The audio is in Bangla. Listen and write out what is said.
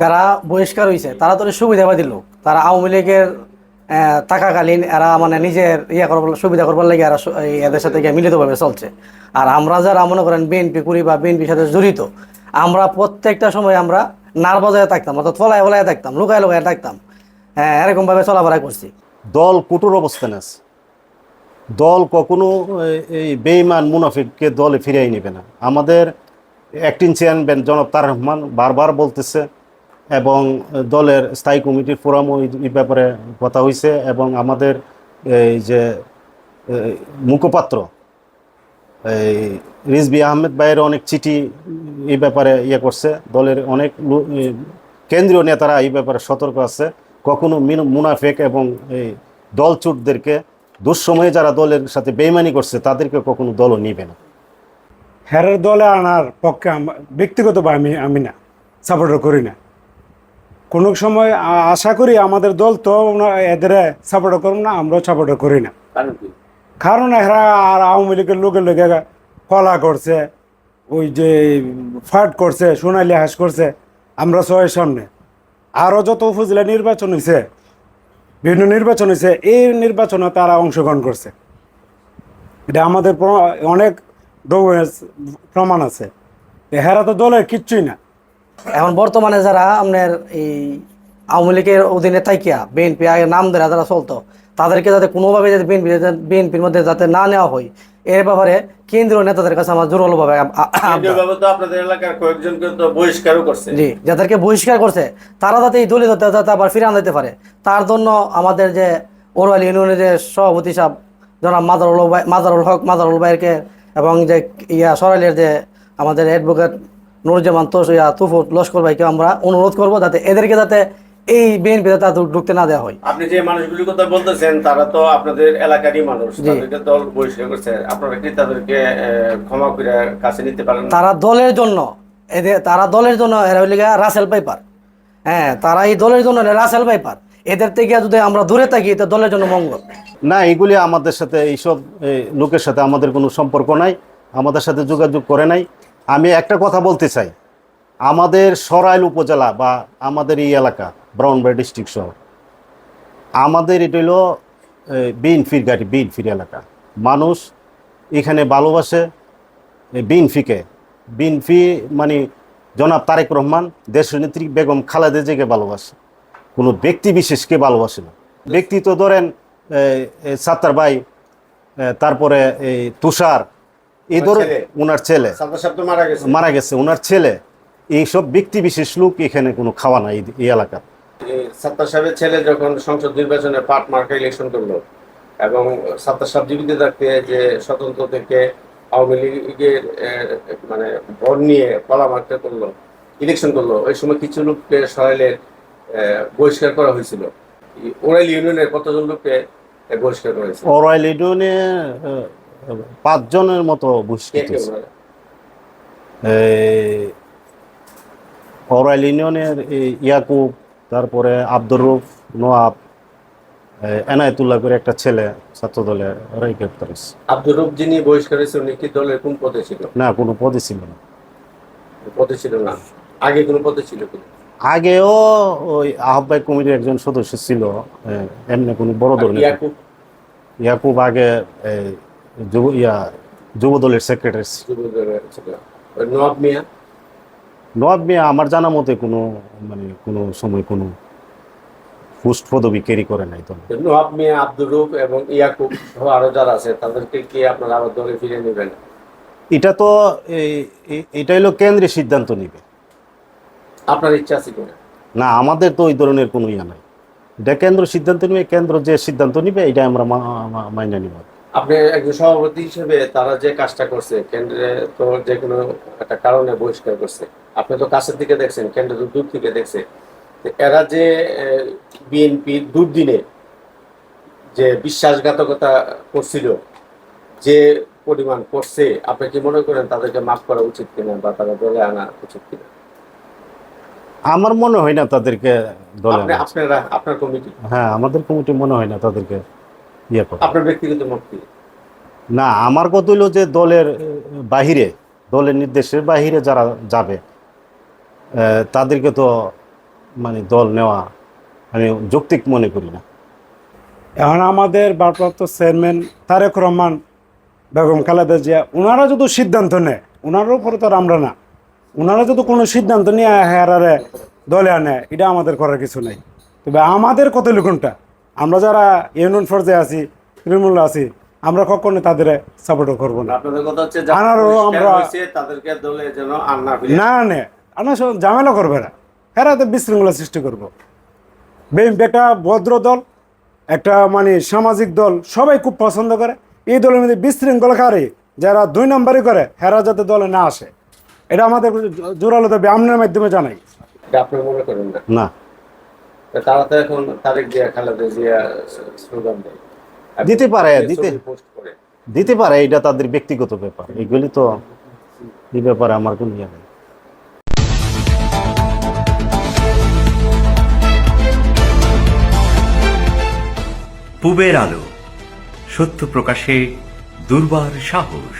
যারা বহিষ্কার হয়েছে তারা তো সুবিধা পাই দিল তারা আওয়ামী লীগের থাকাকালীন এরা মানে নিজের ইয়া করবার সুবিধা করবার লাগে এরা এদের সাথে মিলিতভাবে চলছে। আর আমরা যারা, মনে করেন বিএনপি করি বা বিএনপির সাথে জড়িত, আমরা প্রত্যেকটা সময় আমরা নার বাজায় থাকতাম, অর্থাৎ ফলায় ফলায় থাকতাম, লুকায় লুকায় থাকতাম। হ্যাঁ এরকমভাবে চলাফেরা করছি। দল কুটুর অবস্থানে আছে দল কখনো এই বেইমান মুনাফিককে দলে ফিরিয়ে নেবে না। আমাদের অ্যাক্টিং চেয়ারম্যান জনাব তার রহমান বারবার বলতেছে এবং দলের স্থায়ী কমিটির ফোরামও এই- ব্যাপারে কথা হয়েছে এবং আমাদের এই যে মুখপাত্র, এই রিজবি আহমেদ ভাইয়ের অনেক চিঠি এই ব্যাপারে ইয়ে করছে। দলের অনেক কেন্দ্রীয় নেতারা এই ব্যাপারে সতর্ক আছে। কখনো মিন- মুনাফেক এবং এই দলচুটদেরকে দুঃসময়ে যারা দলের সাথে বেইমানি করছে, তাদেরকে কখনো দলও নিবে না। হেরের দলে আনার পক্ষে ব্যক্তিগতভাবে আমি আমি না সাপোর্ট করি না। কোনো সময় আশা করি আমাদের দল তো এদের সাপোর্ট করব না আমরাও সাপোর্ট করি না। কারণ এরা আর আওয়ামী লীগের লোকের লোকে কলা করছে ওই যে ফাট করছে সোনালি হাস করছে আমরা সবাই সামনে। আরও যত উপজেলা নির্বাচন হয়েছে বিভিন্ন নির্বাচন হয়েছে এই নির্বাচনে তারা অংশগ্রহণ করছে। এটা আমাদের অনেক ডকুমেন্টস প্রমাণ আছে। হেরা তো দলের কিচ্ছুই না। এখন বর্তমানে যারা আপনার এই আওয়ামী লীগের অধীনে থাকিয়া বিএনপি আগে নাম ধরে যারা চলতো তাদেরকে যাতে কোনোভাবে যাতে বিএনপি বিএনপির মধ্যে যাতে না নেওয়া হয় এর ব্যাপারে কেন্দ্রীয় নেতাদের কাছে আমার আপনাদের এলাকার কয়েকজনকে তো বহিষ্কারও করছে। জি যাদেরকে বহিষ্কার করছে তারা যাতে এই দলিত যাতে আবার ফিরে আনতে পারে তার জন্য আমাদের যে ওরওয়াল ইউনিয়নের যে সভাপতি সাহেব জনাব মাদারুল মাদারুল হক মাদারুল ভাইকে এবং যে ইয়া সরাইলের যে আমাদের অ্যাডভোকেট নুরুজ্জামান তোষ ইয়া তুফুর লস্কর ভাইকে আমরা অনুরোধ করব যাতে এদেরকে যাতে এই বিএনপি যাতে আর ঢুকতে না দেওয়া হয়। আপনি যে মানুষগুলির কথা বলতেছেন তারা তো আপনাদের এলাকারই মানুষ তাদেরকে দল বহিষ্কার করছে। আপনারা কি তাদেরকে ক্ষমা করে কাছে নিতে পারেন তারা দলের জন্য এদের তারা দলের জন্য এরা হইলে গিয়া রাসেল পাইপার হ্যাঁ তারা এই দলের জন্য রাসেল পাইপার এদের থেকে যদি আমরা দূরে থাকি তো দলের জন্য মঙ্গল। না এগুলি আমাদের সাথে এইসব লোকের সাথে আমাদের কোনো সম্পর্ক নাই আমাদের সাথে যোগাযোগ করে নাই। আমি একটা কথা বলতে চাই। আমাদের সরাইল উপজেলা বা আমাদের এই এলাকা ব্রাউনবাড়ি ডিস্ট্রিক্ট শহর, আমাদের এটা হলো বিনফির গাড়ি বিনফির এলাকা। মানুষ এখানে ভালোবাসে বিনফিকে বিনফি মানে জনাব তারেক রহমান দেশনেত্রী বেগম খালেদা জিয়াকে ভালোবাসে। কোনো ব্যক্তি বিশেষকে ভালোবাসে না। ব্যক্তি তো ধরেন সাত্তার ভাই তারপরে এই তুষার এই ধরে ছেলে। ওনার ছেলে। মারা গেছে। মারা গেছে। ওনার ছেলে। এইসব ব্যক্তি বিশেষ লোক এখানে কোনো খাওয়া নাই এই- এলাকা সাত্তার সাহেবের ছেলে যখন সংসদ নির্বাচনে পাট মার্কা ইলেকশন করল এবং সাত্তার সাহেব জীবিত থাকতে যে স্বতন্ত্র থেকে আওয়ামী লীগের মানে ভর নিয়ে কলা মার্কা করল ইলেকশন করল ওই সময় কিছু লোককে সরাইলে বহিষ্কার করা হয়েছিল। ওরাইল ইউনিয়নের কতজন লোককে বহিষ্কার করা হয়েছিল? অরয়েল ইডনে পাঁচজনের মতো বহিষ্কৃত অরয়েল ইউনিয়নের ইয়াকুব তারপরে আব্দুর রুফ নোয়াব এনায়েতুল্লাহ করে একটা ছেলে ছাত্র দলে ওরাই গ্রেপ্তার হয়েছে। আব্দুর রূপ যিনি বহিষ্কার হয়েছে উনি কি দলের কোন পদে ছিল? না কোনো পদই ছিল না। পদে ছিল না। আগে কোনো পদে ছিল আগেও ওই আহ্বায়ক কমিটির একজন সদস্য ছিল এমনি কোনো বড় ধরনের ইয়াকুব? ইয়াকুব আগে যুব ইয়া যুব দলের সেক্রেটারি যুবদলের নওয়াব মিয়া? নবাব মিয়া আমার জানা মতে কোনো মানে কোনো সময় কোনো পোস্ট পদবি ক্যারি করে নাই তো। নোহাব মিয়া আব্দুর রূপ এবং ইয়াকুব আরও যারা আছে তাদেরকে কি আপনারা আবার দলে ফিরে নেবেন? এটা তো এটা হলো কেন্দ্রের সিদ্ধান্ত নিবে। আপনার ইচ্ছা আছে কিনা? না আমাদের তো ওই ধরনের কোনো ইয়া নাই। এটা কেন্দ্র সিদ্ধান্ত নিবে কেন্দ্র যে সিদ্ধান্ত নিবে এটা আমরা মাইনে নিব। আপনি একজন সভাপতি হিসেবে তারা যে কাজটা করছে কেন্দ্রে তো যে কোনো একটা কারণে বহিষ্কার করছে। আপনি তো কাছের দিকে দেখছেন কেন্দ্র তো দূর থেকে দেখছে। এরা যে বিএনপি দুর্দিনে যে বিশ্বাসঘাতকতা করছিল যে পরিমাণ করছে আপনি কি মনে করেন তাদেরকে মাফ করা উচিত কিনা বা তারা দলে আনা উচিত কিনা? আমার মনে হয় না তাদেরকে দলে। আপনারা আপনার কমিটি? হ্যাঁ আমাদের কমিটি মনে হয় না তাদেরকে ইয়ে করে। আপনার ব্যক্তিগত মত কি? না আমার কথা হলো যে দলের বাহিরে দলের নির্দেশের বাহিরে যারা যাবে তাদেরকে তো মানে দল নেওয়া মানে যৌক্তিক মনে করি না। এখন আমাদের ভারপ্রাপ্ত চেয়ারম্যান তারেক রহমান বেগম খালেদা জিয়া ওনারা যদি সিদ্ধান্ত নেয় ওনার উপরে তো আর আমরা না ওনারা যদি কোনো সিদ্ধান্ত নিয়ে হেরারে দলে আনে এটা আমাদের করার কিছু নাই। তবে আমাদের কত লিখনটা আমরা যারা ইউনিয়ন ফর্জে আছি তৃণমূল আছি আমরা কখনো তাদের সাপোর্ট করব না। আপনাদের কথা হচ্ছে আনারও আমরা- তাদেরকে দলে যেন না না নে। আনা সব ঝামেলা করবে না। এরা তো বিশৃঙ্খলা সৃষ্টি করব। একটা ভদ্র দল একটা মানে সামাজিক দল সবাই খুব পছন্দ করে। এই দলের মধ্যে বিশৃঙ্খলাকারী যারা দুই নম্বরই করে হেরা যাতে দলে না আসে। এটা আমাদের জোরালো দাবি আমনের মাধ্যমে জানাই। এটা আপনি মনে করেন না। তারা তো এখন তারেক জিয়া খালেদা জিয়া স্লোগান দেয়। দিতে পারে, দিতে। দিতে পারে এটা তাদের ব্যক্তিগত ব্যাপার। এগুলি তো এই ব্যাপারে আমার কোনো ইয়ে নেই। পূবের আলো সত্য প্রকাশে দুর্বার সাহস।